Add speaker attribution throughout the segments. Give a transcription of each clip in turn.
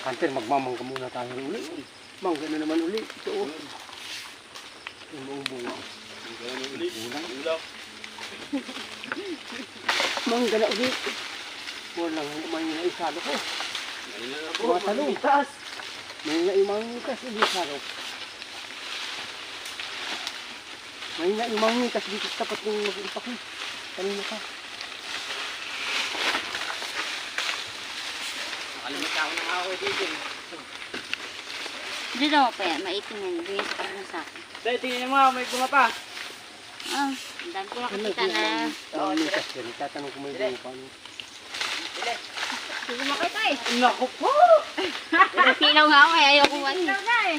Speaker 1: Hunter, magmamangga muna tayo uli. Mangga na naman uli. Ito oh. Yung buong bunga. Ulang. Mangga na uli. Walang may naisalo ko. Tumatalong. Taas. May naimangitas uli salo. May naimangitas dito sa tapat ng mag-ipak eh. Kanina ka.
Speaker 2: Nakalimutan ko na ako dito. eh.
Speaker 3: Dito mo pa yan, maitim yan. Bigyan sa kanila sa akin.
Speaker 2: Dahil tingnan mo, may gumapa.
Speaker 3: Ah, ang dami ko nakikita na.
Speaker 1: Mangitas yan. Tatanong ko may bunga pa. ano.
Speaker 3: Sige makita eh.
Speaker 2: Naku po!
Speaker 3: Nasilaw nga ako eh, ayoko man.
Speaker 2: na eh.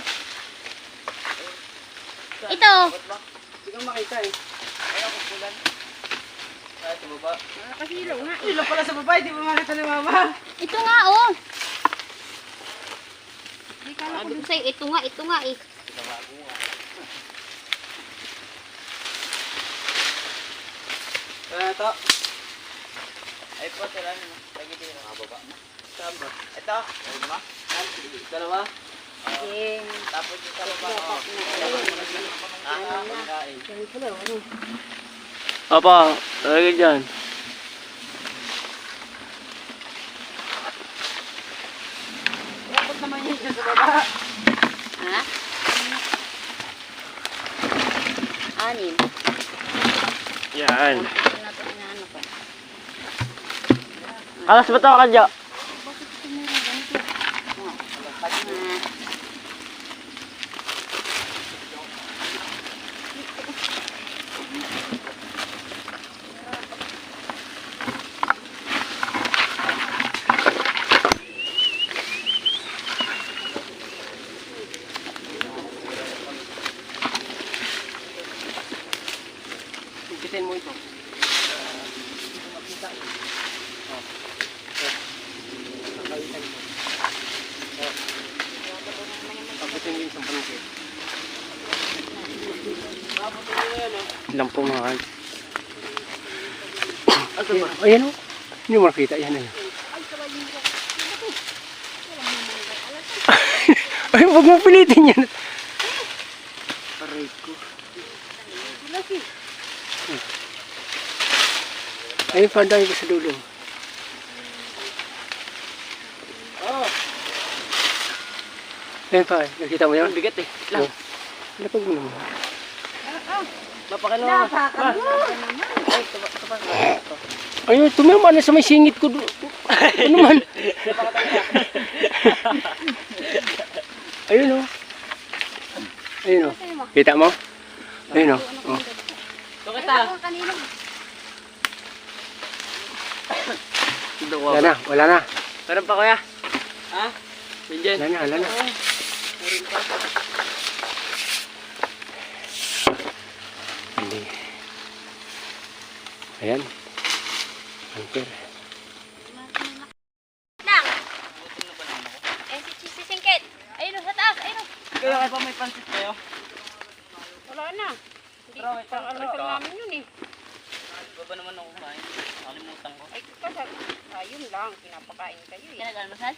Speaker 3: Ito.
Speaker 2: Hindi ko makita eh. Ayaw ko pulan. Ay, sa baba.
Speaker 3: Nakasilaw nga.
Speaker 2: Ilaw pala sa baba, hindi mo makita ni mama.
Speaker 3: Ito nga oh. Hindi kala ko dun sa'yo. Ito nga, ito nga eh.
Speaker 2: Ano to? Ay po, tira nyo. Lagi din ang baba. Saan ba? Ito. Dalawa? Dalawa?
Speaker 3: Sige.
Speaker 2: Tapos yung sa baba. Oh.
Speaker 3: na.
Speaker 2: Ah, pagkain.
Speaker 3: Yan pala, ano.
Speaker 1: Papa, lagi dyan.
Speaker 2: Dapat naman yun sa baba.
Speaker 3: Ha? Anim.
Speaker 1: Yan. Alas ba ito kadya?
Speaker 3: Bakit ito meron ganito? Oh. Ah.
Speaker 1: Ikitin mo ito. Pagkitin mo yung isang panungkit. Ilang po mga kan. Ayan o. Hindi mo nakita. Yan na yan. Ay, huwag mo pilitin yan. Aray ko. Ay, panday ko sa dulo.
Speaker 2: Oh,
Speaker 1: Ayan pa, nakita mo yan?
Speaker 2: ang bigat eh. Lang.
Speaker 1: Oh. Lapag mo naman.
Speaker 2: Taba.
Speaker 1: Ayun, tumama na sa may singit ko. Ano man? Ayun o. Ayun o. Kita mo? Ayun. Oh.
Speaker 2: Kita.
Speaker 3: Kanina.
Speaker 1: Wala na, wala na.
Speaker 2: Meron pa kuya? Ha?
Speaker 1: Wala na, wala na.
Speaker 2: Meron pa.
Speaker 1: Ayan. Anchor.
Speaker 3: Lang. Eh, si si Singkit. Ayun oh, sa taas. Ayun oh.
Speaker 2: Kaya kayo pa may pansit kayo?
Speaker 3: Wala na. Hindi
Speaker 2: Pero wait,
Speaker 3: pang almusal
Speaker 2: wait.
Speaker 3: namin yun eh.
Speaker 2: Iba ba naman ako kumain? Nakalimutan ko.
Speaker 3: Ay, kasi, ayun lang. Pinapakain kayo eh.
Speaker 4: Nag-almasal?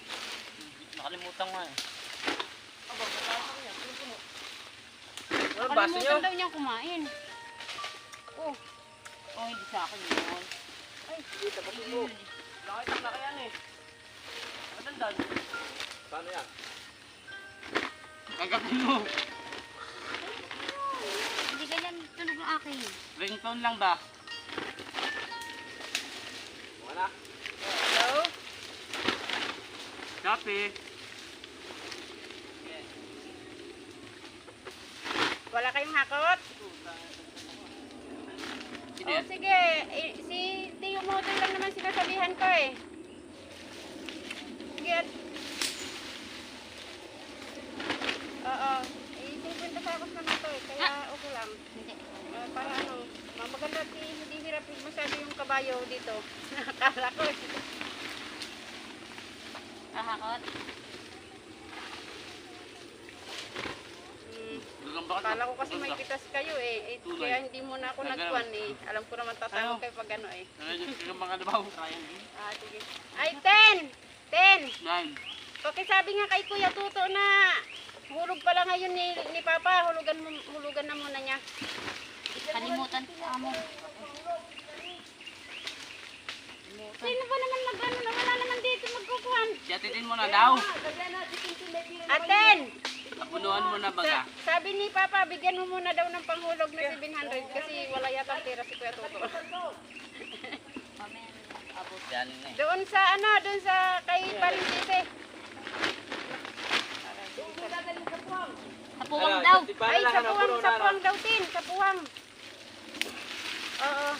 Speaker 2: Nakalimutan ko eh.
Speaker 3: Aba, wala ko yan. Mo.
Speaker 2: Ano baso nyo?
Speaker 3: Kalimutan daw niyang kumain. Oh,
Speaker 4: O hindi sa akin yun.
Speaker 3: ay,
Speaker 2: Dito pa po. Laki na laki yan eh. Matandaan. Paano yan? Gagawin mo.
Speaker 3: hindi ganyan tunog ng akin.
Speaker 2: Ringtone lang ba? Wala.
Speaker 3: Hello?
Speaker 2: Copy.
Speaker 3: Wala kayong hakot?
Speaker 2: Sino
Speaker 3: Oh,
Speaker 2: yan?
Speaker 3: sige. Eh, si Tio Motoy lang naman sinasabihan ko eh. Sige. at- Oo. Eh, 50 sakos naman to eh. Kaya okay lang.
Speaker 4: Hindi.
Speaker 3: Ah, para ano, ma- maganda at hindi hirap masyado yung kabayo dito. Nakakala ko eh.
Speaker 4: Ahakot?
Speaker 2: Gagamba ka
Speaker 3: Akala ko kasi may kitas kayo eh. eh kaya hindi muna ako nagkuhan eh. Alam ko naman tatawag
Speaker 2: Ano?
Speaker 3: kayo pag ano eh.
Speaker 2: Na? Sayang din.
Speaker 3: Ah, sige. Ay, 10! 10!
Speaker 2: Nine.
Speaker 3: Pakisabi nga kay Kuya Tuto na hulog pala ngayon ni, ni Papa. Hulugan, mo, hulugan na muna niya.
Speaker 4: Kalimutan ko amo.
Speaker 3: Sino ba naman nag-ano na wala naman dito magkukuhan?
Speaker 2: Siyatitin mo na daw.
Speaker 3: Aten!
Speaker 2: Napunuan mo na baga.
Speaker 3: Sa- sabi ni Papa, bigyan mo muna daw ng panghulog na 700 kasi wala yata tira si Kuya
Speaker 2: na eh.
Speaker 3: Doon sa ano, doon sa kay Paring Tite.
Speaker 4: Sa puwang daw.
Speaker 3: Ay, sa puwang, sa puwang daw tin, sa puwang. Oo.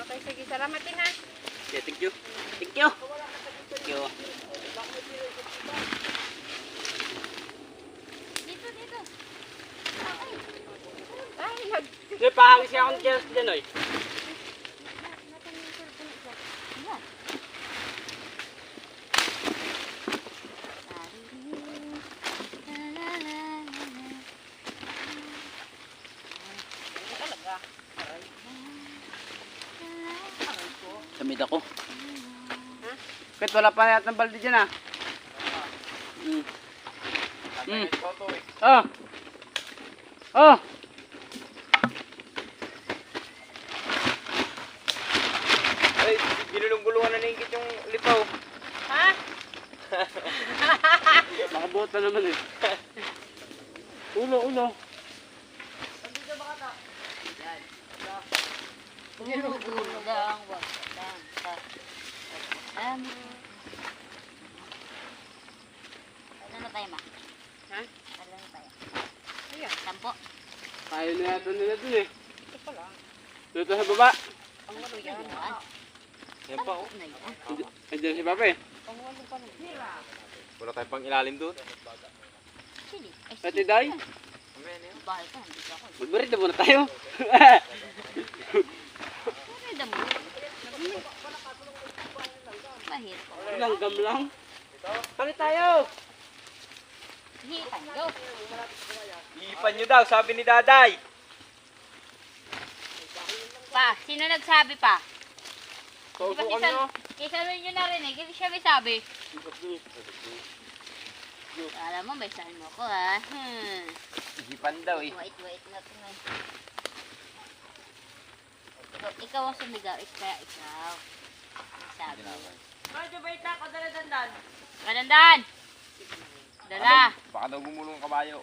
Speaker 3: Okay, sige, salamat din ha.
Speaker 2: Yeah, thank you. Thank you. Thank you.
Speaker 4: Dito, dito.
Speaker 3: Ay, nag...
Speaker 2: Hindi, pahangis siya akong chairs dyan, oy. Samid ako. Kahit wala pa yata ng balde dyan, ah. Mm. Mm. Ah. Ah.
Speaker 5: Ay, ginulong-gulungan na naingkit yung lipaw.
Speaker 3: Ha?
Speaker 2: Nakabuhat na naman eh. Ulo, ulo.
Speaker 4: Gulong, wag lang. Um, ano na tayo, ma?
Speaker 3: Ha?
Speaker 4: Ano na tayo?
Speaker 3: Ayan.
Speaker 4: Sampo?
Speaker 2: Ayaw na yata nila dun eh.
Speaker 3: Ito pa lang.
Speaker 2: Dito sa baba.
Speaker 3: Ang walo yan.
Speaker 4: Yan.
Speaker 5: Yan pa, oh.
Speaker 4: Yan.
Speaker 2: Andiyan si Papa eh.
Speaker 3: Ang walo pa lang.
Speaker 5: Wala tayong pang ilalim doon.
Speaker 4: Sige. Ay,
Speaker 2: Pati day.
Speaker 4: Bahay ka, hindi ka ako.
Speaker 2: Magbarit na muna tayo.
Speaker 4: Pwede damo. Mahirap ko.
Speaker 2: Langgam lang. Palit tayo.
Speaker 4: Hipan, go.
Speaker 5: Ipan nyo daw, sabi ni Daday.
Speaker 4: Pa, sino nagsabi pa? Kisa,
Speaker 2: nyo.
Speaker 4: kisa rin nyo narinig, hindi siya may sabi. Alam mo, may saan mo ko ha. Hmm.
Speaker 5: Ipan daw eh.
Speaker 4: Wait, wait, not nga. Ikaw, ikaw ang sumigaw, kaya ikaw. May sabi.
Speaker 2: Medyo bait na ako, dala-dandan.
Speaker 4: Kadandan! Dala!
Speaker 5: Baka daw gumulong ang kabayo.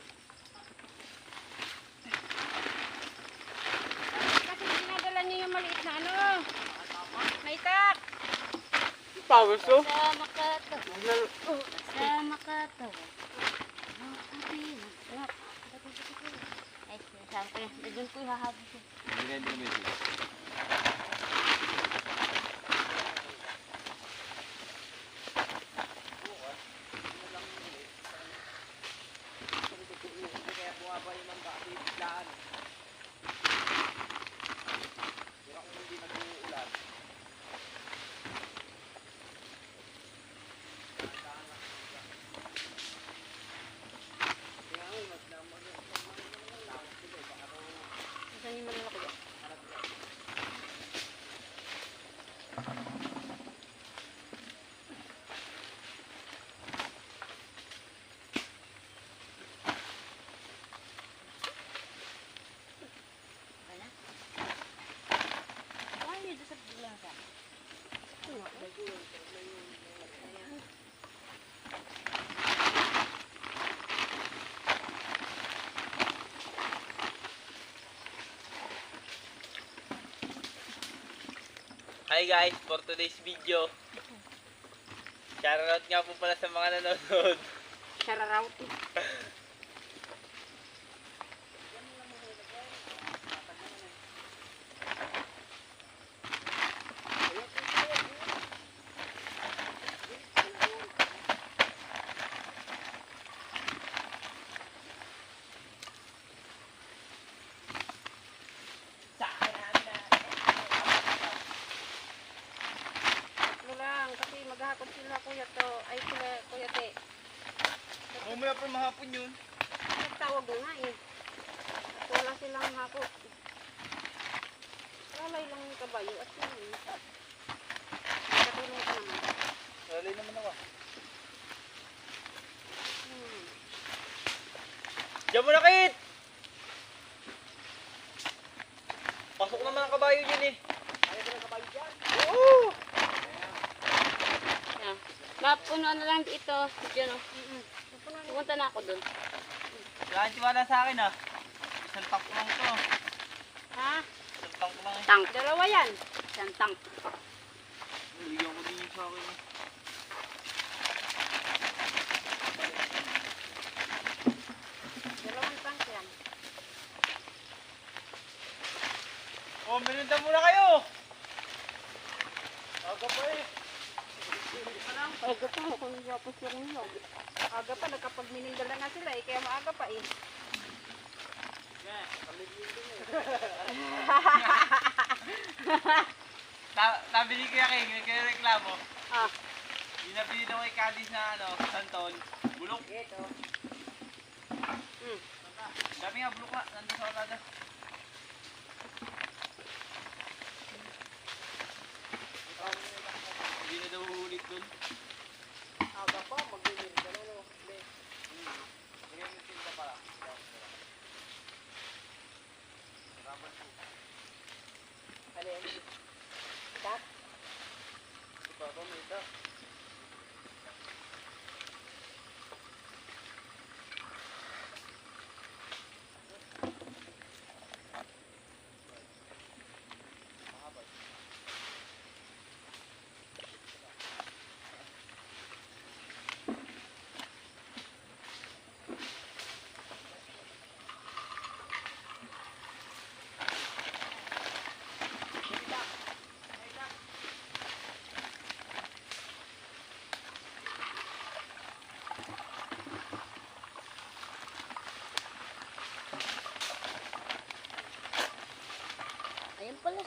Speaker 3: Kasi dinadala niyo yung maliit na ano. May tak.
Speaker 2: Powers to.
Speaker 4: Sa makatawa. Sa makatawa. Makapilang. Ay, sinasabi ko na. Doon ko ihahabos.
Speaker 5: Hindi na hindi na
Speaker 2: Hi guys, for today's video. Shoutout nga po pala sa mga nanonood.
Speaker 3: Shararaut.
Speaker 5: Mamaya pa mahapon yun.
Speaker 3: Nagtawag na eh. Wala silang hako. Lalay lang yung kabayo at yun eh. Nakatulong ka naman.
Speaker 5: Lalay naman ako. Hmm.
Speaker 2: Diyan mo na kit! Pasok naman ang kabayo dyan eh. Ayaw
Speaker 3: ka ng kabayo dyan? Oo! Mapuno na lang ito. Diyan oh. o. Mm -mm. Pupunta na ako dun.
Speaker 2: Wala tiwala sa akin ah. Isang tank lang to.
Speaker 3: Ha?
Speaker 2: Isang tank lang.
Speaker 3: Tank. Dalawa yan. Isang tank.
Speaker 2: Bigyan ko din yung sa akin. eh.
Speaker 3: Dalawang tank yan.
Speaker 2: Oh, minunta muna kayo! Aga pa eh.
Speaker 3: Aga pa, kung tapos yung nyo. Aga pa, nakapagminindala na sila eh, kaya maaga pa eh.
Speaker 2: Nabili ko yung king, kaya reklamo.
Speaker 3: Ah,
Speaker 2: Binabili daw kay Cadiz na ano, santol. Bulok.
Speaker 3: ito. Hmm.
Speaker 2: Dami nga bulok nga, nandun sa kalada. Hindi na daw ulit dun.
Speaker 3: Aga pa, magminindala no. Tak?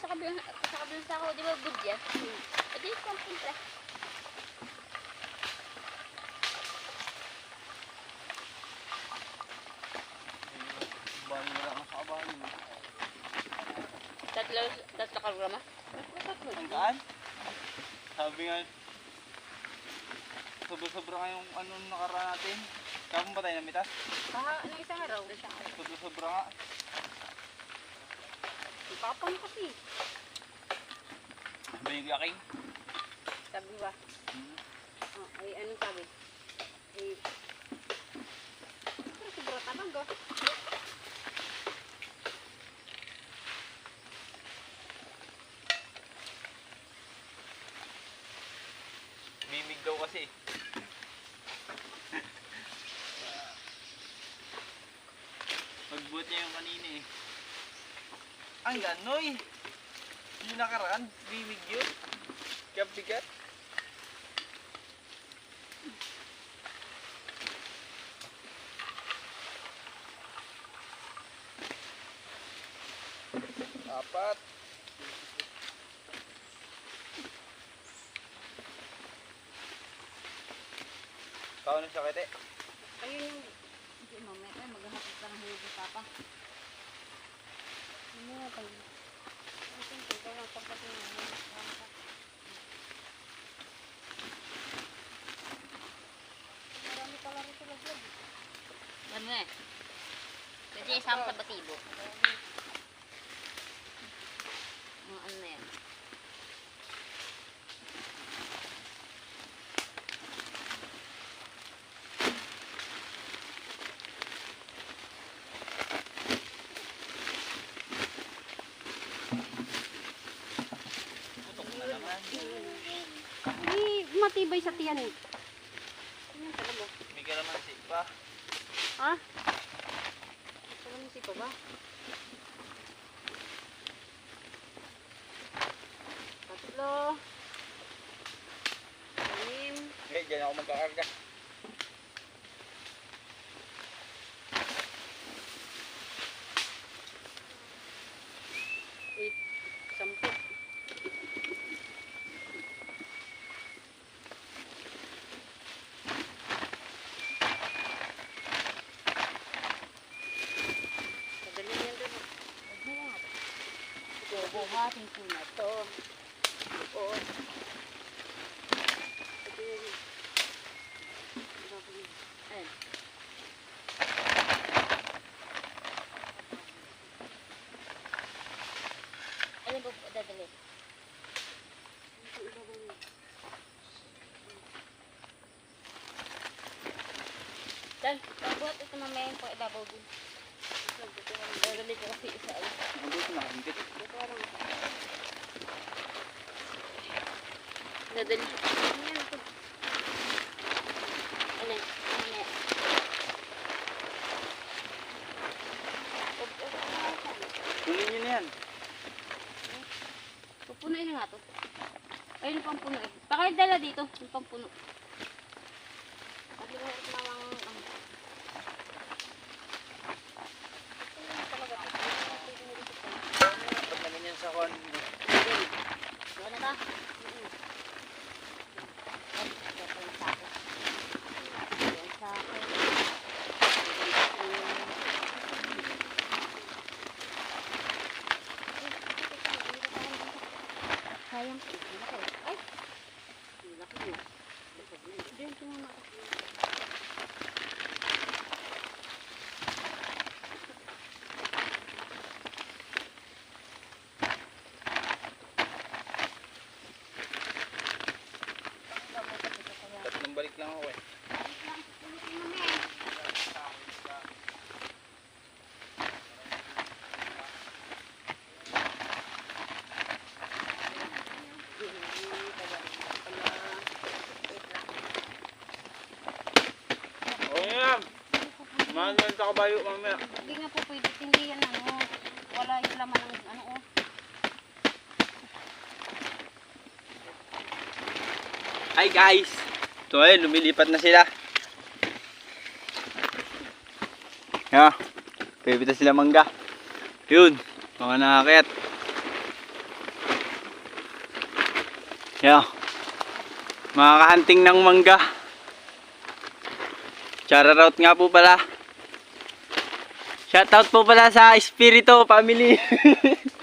Speaker 4: Sa kabilang, sa kabilang sako, di ba good yan? E di, something
Speaker 2: na mo.
Speaker 3: Tatlo, tatlo kalgrama?
Speaker 2: Hanggaan? Sabi nga, sobra-sobra nga yung ano nakaraan natin. Kapag ba tayo namitas?
Speaker 3: Kaha, ano isang araw? Isang araw.
Speaker 2: Sobra-sobra nga.
Speaker 3: Ipapang kasi.
Speaker 2: Ba yung yaking?
Speaker 3: Sabi ba? Oh, ay, anong sabi? Ay, pero sobra talaga.
Speaker 2: Mimig daw kasi. Pagbuhat niya yung kanina eh. Ang ganoy! Yung nakaraan, mimig yun. Kabigat. Apat. Kau na sakit eh.
Speaker 3: Ayun yung,
Speaker 4: Hindi, mamaya tayo, maghahapit ka ng huli papa.
Speaker 3: ano nga kayo? Ay, siyempre, ikaw ang pagkating mo. Marami pala rin sila dyan.
Speaker 4: Ano eh? Kasi isang sa batibo. Mga ano na yan.
Speaker 3: Ay, matibay sa tiyan eh. Ano yung?
Speaker 2: May kalamansi pa.
Speaker 3: Ha? Kalamansi pa ba? Tatlo. Anim.
Speaker 2: Hindi, dyan ako magkakarga.
Speaker 3: ating kuna to. Doon.
Speaker 4: Ito
Speaker 3: yung... Ayan. Alam mo,
Speaker 4: dadali. Dan, dapat ito mamaya yung pag-double din. Dadali.
Speaker 2: Ang.
Speaker 4: Ano?
Speaker 2: Kunin nyo na yan.
Speaker 4: Pupunuin na nga to. Ayun yung pampuno eh. Pakidala dito, yung pampuno. Paglingon ko namang ano.
Speaker 2: Pag namin yan sa kon.
Speaker 4: Gawa na ta? Ay, ito pa yung sako. Yung sako. Sayang. Ay! Laki mo. Diyan ko muna.
Speaker 2: Tatlong balik lang ako eh. Oo yan. Mahal yan sa kabayo mamaya.
Speaker 4: Hindi nga po pwede. Hindi yan ano. Wala yung laman ng ano oh.
Speaker 2: Hi guys! So ayun, lumilipat na sila. Yeah, pipita sila mangga. Yun, mga nakakit. Yeah, mga kahanting ng mangga. Shoutout nga po pala. Shoutout po pala sa Espirito family.